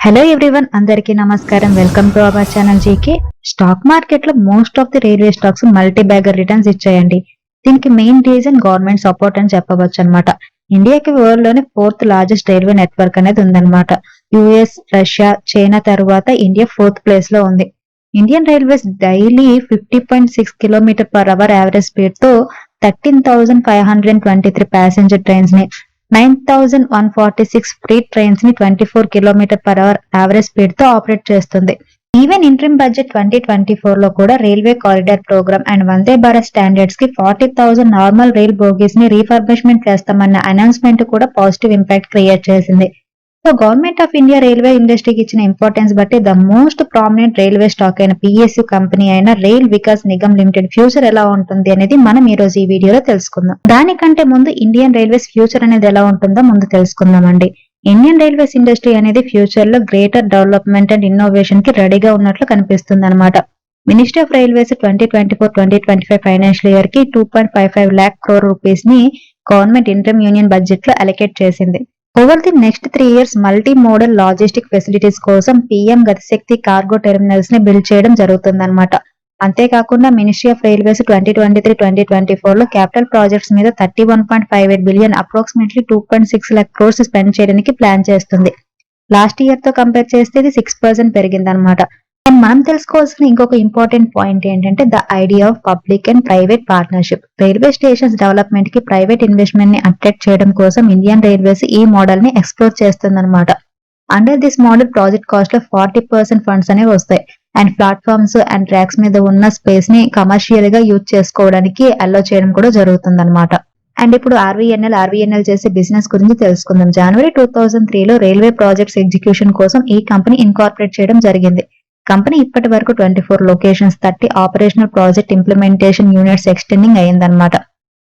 Hello everyone అందరికీ నమస్కారం. Welcome to our channel GK stock మార్కెట్లో most of the railway stocks multi bagger returns ఇచ్చాయండి. దీనికి main reason government support అని చెప్పవచ్చు అనమాట ఇండియాకి వరల్డ్లోనే ఫోర్త్ లార్జెస్ట్ రైల్వే నెట్వర్క్ అనేది ఉందన్నమాట. యుఎస్ రష్యా చైనా తర్వాత ఇండియా ఫోర్త్ ప్లేస్లో ఉంది. Indian railways daily fifty point six kilometer per hour average స్పీడ్తో thirteen thousand five hundred twenty three passenger ట్రైన్స్ని nine thousand one forty six freight ట్రైన్స్ని twenty four kilometre per hour average స్పీడ్తో operate చేస్తుంది. Even interim budget twenty twenty ఫోర్లో కూడా railway corridor programme and Vande Bharat స్టాండర్డ్స్కి forty thousand normal rail బోగీస్ని refurbishment చేస్తామన్న announcement కూడా positive impact create చేసింది. So government of India railway ఇండస్ట్రీకి ఇచ్చిన ఇంపార్టెన్స్ బట్టి the most prominent railway stock అయిన పిఎస్యు కంపెనీ అయిన rail Vikas Nigam limited future ఎలా ఉంటుంది అనేది మనం ఈ రోజు ఈ వీడియోలో తెలుసుకుందాం. దానికంటే ముందు ఇండియన్ రైల్వేస్ ఫ్యూచర్ అనేది ఎలా ఉంటుందో ముందు తెలుసుకుందామండి ఇండియన్ రైల్వేస్ ఇండస్ట్రీ అనేది ఫ్యూచర్లో గ్రేటర్ డెవలప్మెంట్ అండ్ ఇన్నోవేషన్కి రెడీగా ఉన్నట్లు కనిపిస్తుంది అనమాట ministry of railways twenty twenty four twenty twenty five financial ఇయర్కి two point five five lakh crore రూపీస్ని government interim union బడ్జెట్లో అలొకేట్ చేసింది. Over the next three years multi modal logistic facilities కోసం PM Gatishakti cargo టెర్మినల్స్ని build చేయడం జరుగుతుందన్నమాట. అంతేకాకుండా ministry of railways twenty twenty three twenty twenty ఫోర్లో capital projects మీద thirty one point five eight billion approximately two point six lakh crores spend చేయడానికి plan చేస్తుంది. Last ఇయర్తో కంపేర్ చేస్తే ఇది సిక్స్ పర్సెంట్ పెరిగిందనమాట అండ్ మనం తెలుసుకోవాల్సిన ఇంకొక ఇంపార్టెంట్ పాయింట్ ఏంటంటే the idea of public and private partnership railway stations డెవలప్మెంట్కి ప్రైవేట్ ఇన్వెస్ట్మెంట్ని అట్రాక్ట్ చేయడం కోసం ఇండియన్ రైల్వేస్ ఈ మోడల్ని ఎక్స్ప్లోర్ చేస్తుందన్నమాట. అండర్ దిస్ మోడల్ ప్రాజెక్ట్ కాస్ట్లో ఫార్టీ పర్సెంట్ ఫండ్స్ అనేవి వస్తాయి. అండ్ ప్లాట్ఫామ్స్ అండ్ ట్రాక్స్ మీద ఉన్న స్పేస్ని కమర్షియల్గా యూజ్ చేసుకోవడానికి అలో చేయడం కూడా జరుగుతుంది అండ్ ఇప్పుడు ఆర్వీఎన్ఎల్ ఆర్వీఎన్ఎల్ చేసే బిజినెస్ గురించి తెలుసుకుందాం. జనవరి టూ థౌసండ్ త్రీలో రైల్వే ప్రాజెక్ట్స్ ఎగ్జిక్యూషన్ కోసం ఈ కంపెనీ ఇన్కార్పొరేట్ చేయడం జరిగింది. కంపెనీ ఇప్పటి వరకు twenty four locations thirty operational project implementation units extending అయిందనమాట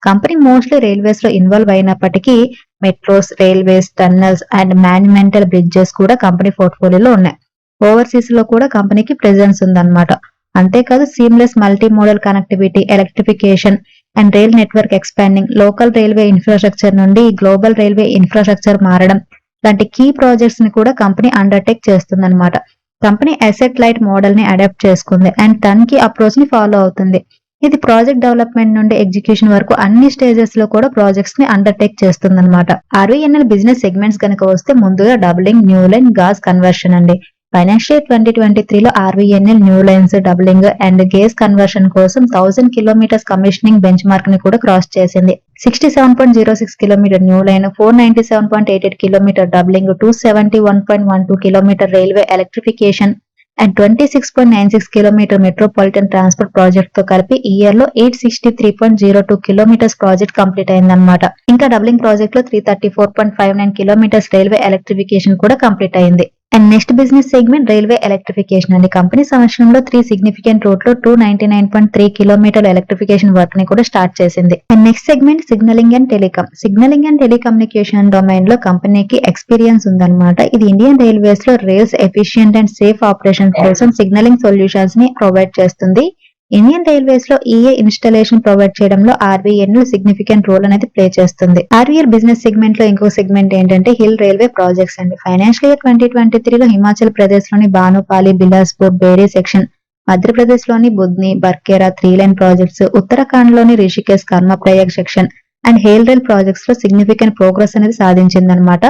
కంపెనీ మోస్ట్లీ రైల్వేస్లో ఇన్వాల్వ్ అయినప్పటికీ metros railways tunnels and monumental bridges కూడా కంపెనీ పోర్ట్ఫోలియోలో ఉన్నాయి. ఓవర్సీస్లో కూడా కంపెనీకి ప్రెజెన్స్ ఉందన్నమాట. అంతేకాదు seamless multi modal connectivity electrification and rail network expanding local railway infrastructure నుండి గ్లోబల్ రైల్వే ఇన్ఫ్రాస్ట్రక్చర్ మారడం లాంటి కీ ప్రాజెక్ట్స్ని కూడా కంపెనీ అండర్టేక్ చేస్తుందన్నమాట. కంపెనీ అసెట్ లైట్ మోడల్ని అడాప్ట్ చేసుకుంది. అండ్ తనకి అప్రోచ్ని ఫాలో అవుతుంది. ఇది ప్రాజెక్ట్ డెవలప్మెంట్ నుండి ఎగ్జిక్యూషన్ వరకు అన్ని స్టేజెస్లో కూడా ప్రాజెక్ట్స్ని అండర్టేక్ చేస్తుంది అనమాట ఆర్వీఎన్ఎల్ బిజినెస్ సెగ్మెంట్స్ కనుక వస్తే ముందుగా doubling new line gauge conversion అండి. ఫైనాన్షియల్ ట్వంటీ ట్వంటీ త్రీలో RVNL new lines doubling and gauge conversion కోసం థౌసండ్ కిలోమీటర్స్ కమిషనింగ్ బెంచ్ మార్క్ని కూడా క్రాస్ చేసింది. Sixty seven point zero six kilometer new line four ninety seven point eight eight kilometer doubling two seventy one point one two kilometer railway electrification and twenty six point nine six kilometer metropolitan transport ప్రాజెక్ట్తో కలిపి ఈ ఇయర్లో eight sixty three point zero two kilometers project complete అయిందన్నమాట. ఇంకా doubling ప్రాజెక్ట్లో three thirty four point five nine kilometers railway electrification కూడా complete అయింది. And next business segment railway electrification అండి company సంవత్సరంలో త్రీ సిగ్నిఫికెంట్ రూట్లో two ninety nine point three kilometer electrification వర్క్ని కూడా స్టార్ట్ చేసింది. And next segment signalling and telecom signalling and telecommunication డొమైన్లో కంపెనీకి ఎక్స్పీరియన్స్ ఉందన్నమాట. ఇది Indian రైల్వేస్లో rails efficient and safe operation కోసం సిగ్నలింగ్ సొల్యూషన్స్ని ప్రొవైడ్ చేస్తుంది. ఇండియన్ రైల్వేస్లో ఈఏ ఇన్స్టాలేషన్ ప్రొవైడ్ చేయడంలో ఆర్వీఎన్ సిగ్నిఫికెంట్ రోల్ అనేది ప్లే చేస్తుంది. ఆర్వీఎల్ బిజినెస్ సెగ్మెంట్లో ఇంకో సెగ్మెంట్ ఏంటంటే హిల్ రైల్వే ప్రాజెక్ట్స్ అండి. ఫైనాన్షియల్ ఇయర్ ట్వంటీ ట్వంటీ త్రీలో హిమాచల్ ప్రదేశ్లోని బానుపాలి బిలాస్పూర్ బేరీ సెక్షన్ మధ్యప్రదేశ్లోని Budhni Barkhera three line projects ఉత్తరాఖండ్లోని Rishikesh Karnaprayag section and hill rail ప్రాజెక్ట్స్లో significant progress అనేది సాధించిందనమాట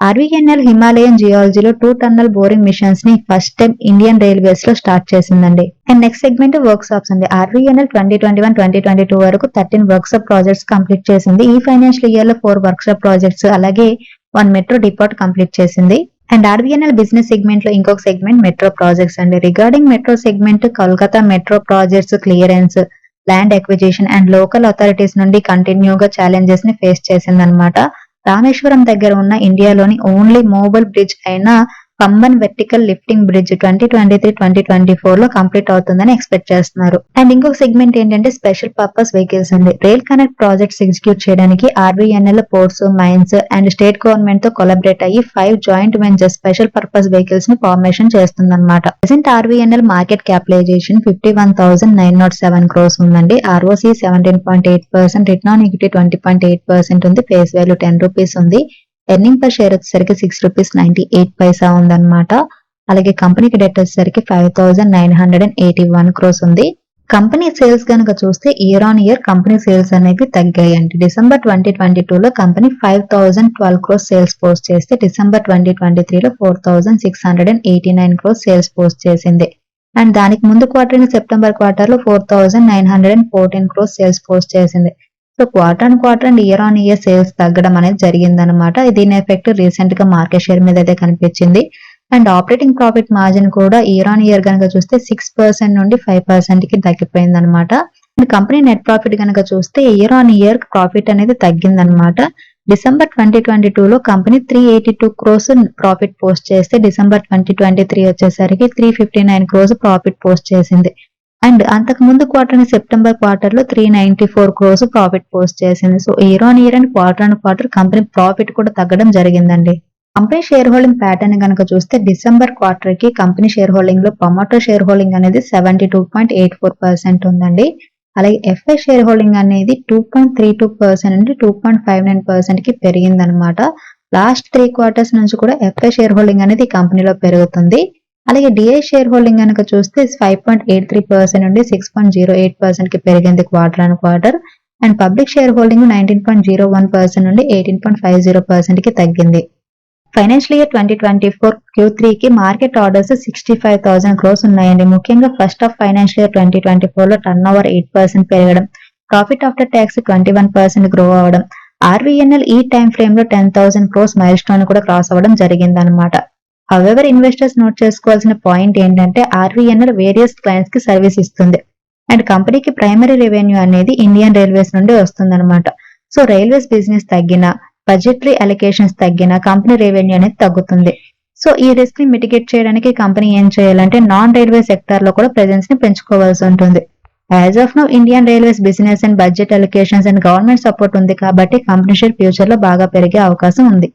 ఆర్వీఎన్ఎల్ హిమాలయన్ జియాలజీలో టూ టన్నల్ బోరింగ్ మిషన్స్ని ఫస్ట్ టైం ఇండియన్ రైల్వేస్లో స్టార్ట్ చేసిందండి. And next segment work shops అండి. RVNL twenty twenty one twenty twenty two వరకు thirteen work shop projects complete చేసింది. ఈ ఫైనాన్షియల్ ఇయర్లో ఫోర్ వర్క్ షాప్ ప్రాజెక్ట్స్ అలాగే వన్ మెట్రో డిపోర్ట్ కంప్లీట్ చేసింది. అండ్ ఆర్వీఎన్ఎల్ బిజినెస్ సెగ్మెంట్లో ఇంకొక సెగ్మెంట్ మెట్రో ప్రాజెక్ట్స్ అండి. Regarding metro segment Kolkata metro projects clearance land acquisition and local authorities నుండి కంటిన్యూగా ఛాలెంజెస్ని ఫేస్ చేసిందనమాట రామేశ్వరం దగ్గర ఉన్న ఇండియాలోని ఓన్లీ మోబల్ బ్రిడ్జ్ అయిన Pamban vertical lifting bridge twenty twenty three twenty twenty ఫోర్లో కంప్లీట్ అవుతుందని ఎక్స్పెక్ట్ చేస్తున్నారు. అండ్ ఇంకొక సెగ్మెంట్ ఏంటంటే స్పెషల్ పర్పస్ వెహికల్స్ అండి. రైల్ కనెక్ట్ ప్రాజెక్ట్స్ ఎగ్జిక్యూట్ చేయడానికి RVNL ports mines and state గవర్నమెంట్తో collaborate అయ్యి five joint venture special purpose వెహికల్స్ని formation చేస్తుందన్నమాట. Present RVNL market capitalization fifty one thousand nine naught seven crores ఉందండి. ROC seventeen point eight percent return on equity twenty point eight percent ఉంది. Face value ten rupees ఉంది. Earning per share వచ్చేసరికి six rupees ninety eight paisa ఉందన్నమాట. అలాగే కంపెనీకి debt వచ్చేసరికి five thousand nine hundred and eighty one crores ఉంది. Company sales కనుక చూస్తే year on year company sales అనేవి తగ్గాయండి. డిసెంబర్ ట్వంటీ ట్వంటీ టూ లో company five thousand twelve crores sales post చేస్తే డిసెంబర్ ట్వంటీ ట్వంటీ త్రీలో four thousand six hundred and eighty nine crores sales post చేసింది. And దానికి ముందు క్వార్టర్ సెప్టెంబర్ క్వార్టర్లో four thousand nine hundred and fourteen crores sales post చేసింది. So quarter and quarter and year on year sales తగ్గడం అనేది జరిగిందనమాట దీని effect రీసెంట్గా మార్కెట్ షేర్ మీద అయితే కనిపించింది. అండ్ ఆపరేటింగ్ ప్రాఫిట్ మార్జిన్ కూడా ఇయర్ ఆన్ ఇయర్ కనుక చూస్తే సిక్స్ పర్సెంట్ నుండి ఫైవ్ పర్సెంట్కి తగ్గిపోయింది అనమాట కంపెనీ నెట్ ప్రాఫిట్ కనుక చూస్తే ఇయర్ ఆన్ ఇయర్ ప్రాఫిట్ అనేది తగ్గిందనమాట డిసెంబర్ ట్వంటీ ట్వంటీ టూ లో company three eighty two crores profit post చేస్తే డిసెంబర్ ట్వంటీ ట్వంటీ త్రీ వచ్చేసరికి three fifty nine crores profit post చేసింది. అండ్ అంతకు ముందు క్వార్టర్ సెప్టెంబర్ క్వార్టర్లో three ninety four crores profit post చేసింది. So year on year and quarter and quarter company profit కూడా తగ్గడం జరిగిందండి. కంపెనీ షేర్ హోల్డింగ్ ప్యాటర్న్ కనుక చూస్తే డిసెంబర్ క్వార్టర్కి కంపెనీ షేర్ హోల్డింగ్లో పొమాటో షేర్ హోల్డింగ్ అనేది seventy two point eight four percent ఉందండి. అలాగే ఎఫ్ఐ షేర్ హోల్డింగ్ అనేది two point three two percent నుండి టూ పాయింట్ ఫైవ్ నైన్ పర్సెంట్కి పెరిగింది అనమాట లాస్ట్ త్రీ క్వార్టర్స్ నుంచి కూడా ఎఫ్ఐ షేర్ హోల్డింగ్ అనేది కంపెనీలో పెరుగుతుంది. అలాగే డిఐ షేర్ హోల్డింగ్ కనుక చూస్తే five point eight three percent నుండి సిక్స్ పాయింట్ జీరో ఎయిట్ పర్సెంట్కి పెరిగింది quarter and quarter and public share holding nineteen point zero one percent నుండి ఎయిటీన్ పాయింట్ ఫైవ్ జీరో పర్సెంట్కి తగ్గింది. Financial year twenty twenty four Q కి market orders sixty five thousand crores ఉన్నాయండి. ముఖ్యంగా first of financial year twenty twenty ఫోర్లో turn over eight percent పెరగడం profit after tax twenty one percent grow అవ్వడం RVNL ఈ time ఫ్రేమ్లో ten thousand crores milestone కూడా cross అవ్వడం జరిగింది అనమాట హవెవర్ ఇన్వెస్టర్స్ నోట్ చేసుకోవాల్సిన పాయింట్ ఏంటంటే ఆర్వీఎన్ఎల్ వేరియస్ క్లయింట్స్కి సర్వీస్ ఇస్తుంది. అండ్ కంపెనీకి ప్రైమరీ రెవెన్యూ అనేది ఇండియన్ రైల్వేస్ నుండి వస్తుందన్నమాట. సో రైల్వేస్ బిజినెస్ తగ్గిన బడ్జెటరీ అలికేషన్స్ తగ్గిన కంపెనీ రెవెన్యూ అనేది తగ్గుతుంది. సో ఈ రిస్క్ని మిటిగేట్ చేయడానికి కంపెనీ ఏం చేయాలంటే నాన్ రైల్వే సెక్టార్లో కూడా ప్రెజెన్స్ని పెంచుకోవాల్సి ఉంటుంది. As of now Indian railways business and budget allocations and government support ఉంది కాబట్టి కంపెనీ షేర్ ఫ్యూచర్లో బాగా పెరిగే అవకాశం ఉంది.